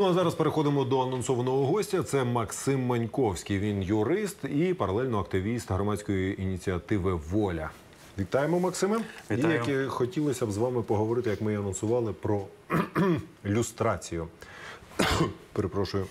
Ну а зараз переходимо до анонсованого гостя. Це Максим Маньковський. Він юрист і паралельно активіст громадської ініціативи Воля. Вітаємо, Максиме. Вітаю. І як і хотілося б з вами поговорити, як ми і анонсували, про люстрацію. Перепрошую.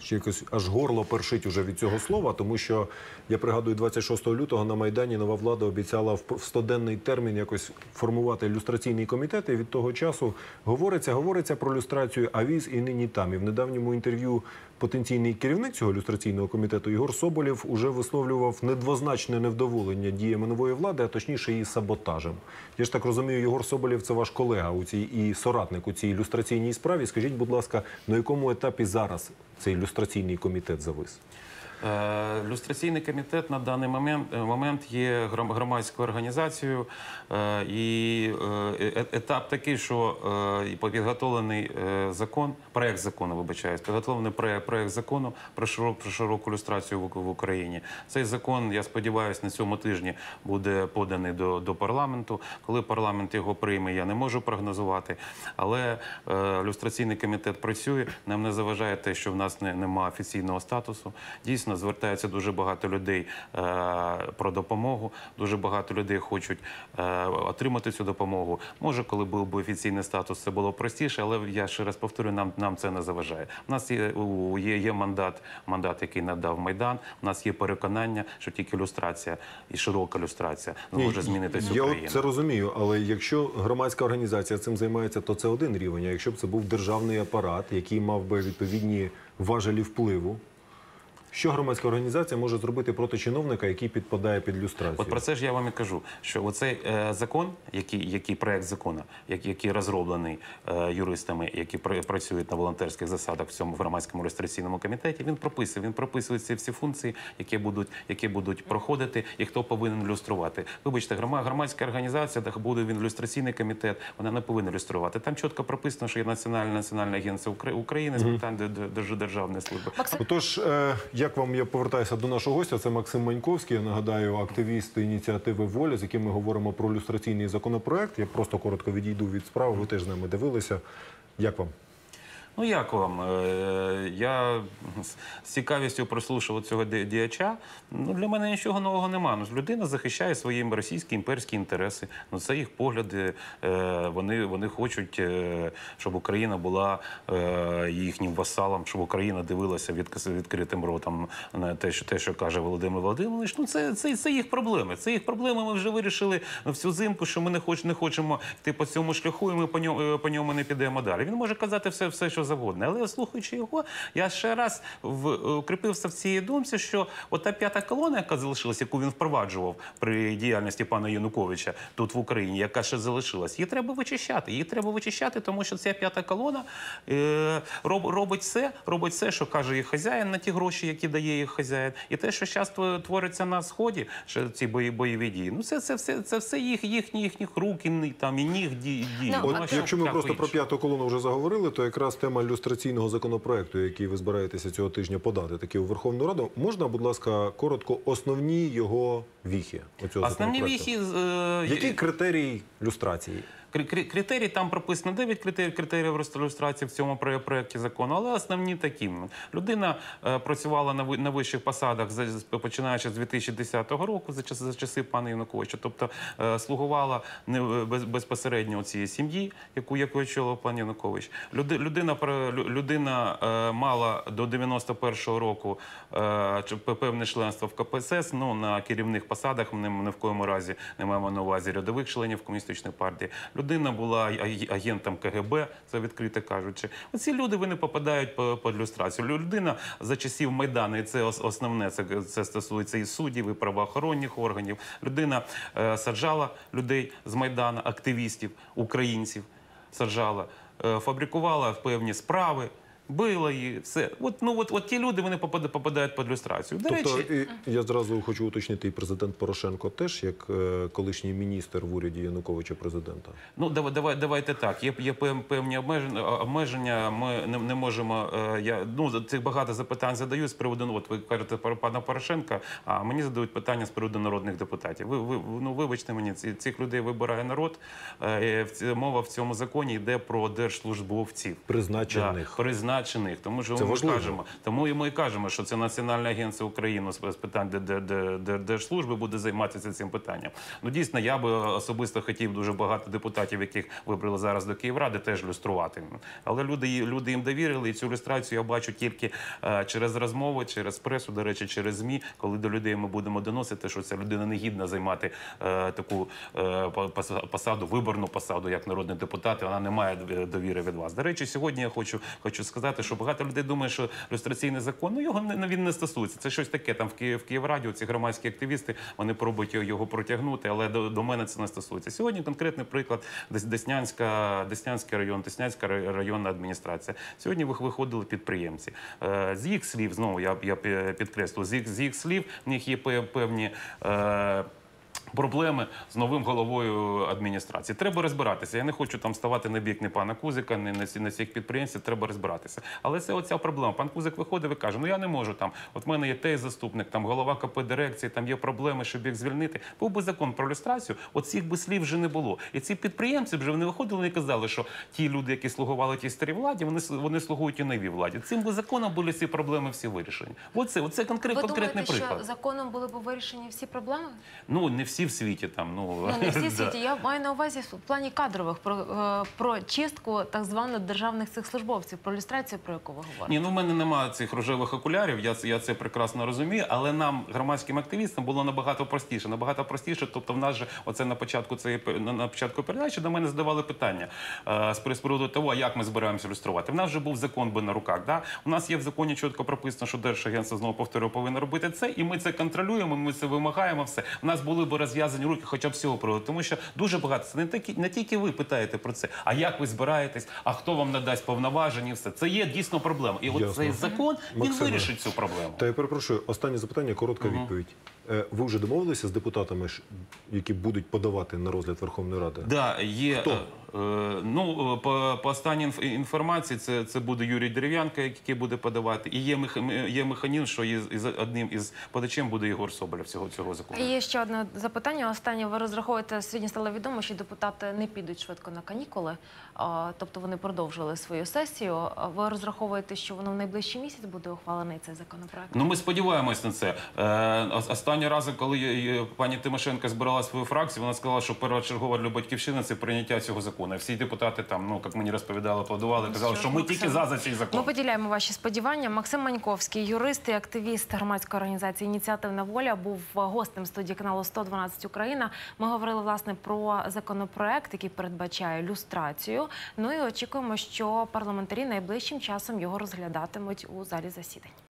Ще якось аж горло першить уже від цього слова, тому що я пригадую, 26 лютого на Майдані нова влада обіцяла в 100-денний термін якось формувати люстраційний комітет. І від того часу говориться, говориться про люстрацію, а віз і нині там. І в недавньому інтерв'ю потенційний керівник цього люстраційного комітету Ігор Соболєв уже висловлював недвозначне невдоволення діями нової влади, а точніше її саботажем. Я ж так розумію, Ігор Соболєв це ваш колега у цій і соратник у цій люстраційній справі. Скажіть, будь ласка, на якому етапі зараз цей люстраційний комітет завис? Е, Люстраційний комітет на даний момент, е, момент є громадською організацією, е, і етап такий, що підготовлений закон, проект закону, вибачаюсь, підготовлений проект, закону про широку, про широку люстрацію в, Україні. Цей закон, я сподіваюся, на цьому тижні буде поданий до, до парламенту. Коли парламент його прийме, я не можу прогнозувати. Але люстраційний комітет працює. Нам не заважає те, що в нас не, немає офіційного статусу. Дійсно, звертається дуже багато людей е, про допомогу. Дуже багато людей хочуть е, отримати цю допомогу. Може, коли був би офіційний статус, це було простіше, але я ще раз повторюю, нам, нам це не заважає. У нас є, є, є мандат, мандат, який надав Майдан. У нас є переконання, що тільки люстрація і широка люстрація зможе змінити цю Я країну. от це розумію, але якщо громадська організація цим займається, то це один рівень. А якщо б це був державний апарат, який мав би відповідні важелі впливу, що громадська організація може зробити проти чиновника, який підпадає під люстрацію? От про це ж я вам і кажу, що оцей е, закон, який, який проект закону, який, який розроблений е, юристами, які пр- працюють на волонтерських засадах в цьому громадському реєстраційному комітеті, він прописує. Він прописує ці всі функції, які будуть, які будуть проходити, і хто повинен люструвати. Вибачте, грома- громадська організація, де буде він люстраційний комітет, вона не повинна люструвати. Там чітко прописано, що є національна національна агенція Укра- України з питань де- де- державної служби. Отож, е, як вам я повертаюся до нашого гостя, це Максим Маньковський. Я нагадаю, активіст ініціативи Воля, з яким ми говоримо про люстраційний законопроект. Я просто коротко відійду від справи. Ви теж з нами дивилися. Як вам? Ну як вам? Е, Я з- цікавістю прослушав цього ді- діяча. Ну для мене нічого нового немає. Ну людина захищає свої російські імперські інтереси. Ну це їх погляди. Е, Вони вони хочуть, е, щоб Україна була їхнім васалом, щоб Україна дивилася від відкритим ротом на те, що те, що каже Володимир Володимирович. Ну це, це, це їх проблеми. Це їх проблеми. Ми вже вирішили всю зимку, що ми не хоч не хочемо йти по цьому шляху, і ми по ньому по ньому не підемо далі. Він може казати все, все, що завгодно. Але слухаючи його, я ще раз укріпився в цій думці, що ота п'ята колона, яка залишилась, яку він впроваджував при діяльності пана Януковича тут в Україні, яка ще залишилась, її треба вичищати. Її треба вичищати, тому що ця п'ята колона е, роб, робить все, робить все, що каже їх хазяїн на ті гроші, які дає їх хазяїн, і те, що зараз твориться на сході, що ці бої бойові дії. Ну це, це все це все їх їхні їхніх рук і там і ніг ді, дії. Ну, От якщо ми просто про п'яту колону вже заговорили, то якраз тема люстраційного законопроекту, який ви збираєтеся цього тижня подати, таки у Верховну Раду, можна, будь ласка, коротко основні його віхи оцього Основні віхи е, Який критерій люстрації? Кри- кри- Критерії там прописано 9 критерій, критеріїв ілюстрації в цьому про- проєкті закону, але основні такі. Людина е, працювала на, ви- на вищих посадах починаючи з 2010 року, за, час, за часи пана Януковича, тобто е, слугувала не, е, без, безпосередньо цієї сім'ї, яку, яку очолив пан Янукович. Люди, людина людина мала до 91-го року певне членство в КПСС, ну на керівних посадах ми ні в коєму разі не маємо на увазі рядових членів комуністичної партії. Людина була агентом КГБ, це відкрито кажучи. Оці люди вони попадають по- під люстрацію. Людина за часів Майдану, і це основне, це, це стосується і суддів, і правоохоронних органів. Людина е, саджала людей з Майдану, активістів, українців саджала, е, фабрикувала певні справи. Била її, все. От, ну, от, от ті люди вони попадають, попадають під люстрацію. До Тобто, речі, і я зразу хочу уточнити, і президент Порошенко теж, як е, колишній міністр в уряді Януковича президента. Ну, давай, давай, давайте так. Є, є певні обмеження. обмеження. Ми не, не можемо. е, Я ну цих багато запитань задаю з приводу. Ну, от ви кажете про пана Порошенка, а мені задають питання з приводу народних депутатів. Ви, ви ну вибачте мені, ці, цих людей вибирає народ. Е, ці- Мова в цьому законі йде про держслужбовців. Призначених. Да, призначених на. Тому що Це ми важливо. кажемо, тому і ми кажемо, що це Національне агентство України з питань де- де- де- де- держслужби буде займатися цим питанням. Ну дійсно, я би особисто хотів дуже багато депутатів, яких вибрали зараз до Київради, теж люструвати. Але люди люди їм довірили, і цю люстрацію я бачу тільки е, через розмови, через пресу, до речі, через змі, коли до людей ми будемо доносити, що ця людина не гідна займати е, таку е, посаду, виборну посаду, як народний депутат. і Вона не має довіри від вас. До речі, сьогодні я хочу, хочу сказати, що багато людей думає, що люстраційний закон ну його не він не стосується. Це щось таке. Там в Київ в Київраді ці громадські активісти вони пробують його- його протягнути, але до, до мене це не стосується. Сьогодні конкретний приклад Деснянська, Деснянський район, Деснянська районна адміністрація. Сьогодні виходили підприємці. Е, З їх слів, знову я, я підкреслю, з їх, з їх слів в них є певні. Е, Проблеми з новим головою адміністрації. Треба розбиратися. Я не хочу там ставати на бік ні пана Кузика, ні на на всіх підприємців. Треба розбиратися. Але це оця проблема. Пан Кузик виходив і каже: ну я не можу там. От в мене є той заступник, там голова КП дирекції, там є проблеми, щоб їх звільнити. Був би закон про люстрацію, от цих би слів вже не було. І ці підприємці вже вони виходили і казали, що ті люди, які слугували тій старій владі, вони вони слугують і новій владі. Цим би законом були ці проблеми всі вирішені. Оце, оце конкрет, Ви конкретний думаєте, приклад. що законом були б вирішені всі проблеми? Ну не всі в світі там. Ну, Ну не всі да. світі. Я маю на увазі в плані кадрових про, е, про чистку так званих державних цих службовців, про люстрацію, про яку ви говорите. Ні, ну в мене немає цих рожевих окулярів, я, я це прекрасно розумію, але нам, громадським активістам, було набагато простіше. Набагато простіше. Тобто, в нас же оце на початку цієї на, початку передачі до мене задавали питання е, з приводу того, як ми збираємося люструвати. В нас вже був закон би на руках. Да? У нас є в законі чітко прописано, що Держагентство знову повторюю, повинно робити це, і ми це контролюємо. Ми це вимагаємо. Все у нас були б розв'язані руки, хоча б з цього приводу, тому що дуже багато це не тільки не тільки ви питаєте про це, а як ви збираєтесь, а хто вам надасть повноваження, і все це є дійсно проблема. І от цей закон він Максиме, вирішить цю проблему. Та я перепрошую, останнє запитання, коротка відповідь. Е, Ви вже домовилися з депутатами, які будуть подавати на розгляд Верховної Ради? Да, є Хто? Е, ну е, по, по останній інформації, це, це буде Юрій Дерев'янко, який буде подавати. І є меха- є механізм, що із, із одним із подачем буде Ігор Соболєв цього цього закону. І є ще одне запитання. Останнє ви розраховуєте сьогодні стало відомо, що депутати не підуть швидко на канікули, тобто вони продовжили свою сесію. Ви розраховуєте, що воно в найближчий місяць буде ухвалений цей законопроект? Ну, ми сподіваємось на це. Е, ос- останні рази, коли пані Тимошенко збирала свою фракцію, вона сказала, що першочергова для батьківщини це прийняття цього закону. І Всі депутати там, ну як мені розповідали, аплодували, казали, що що ми тільки за за цей закон. Ми поділяємо ваші сподівання. Максим Маньковський, юрист і активіст громадської організації Ініціативна воля, був гостем студії каналу 112 Україна. Ми говорили власне про законопроект, який передбачає люстрацію. Ну і очікуємо, що парламентарі найближчим часом його розглядатимуть у залі засідань.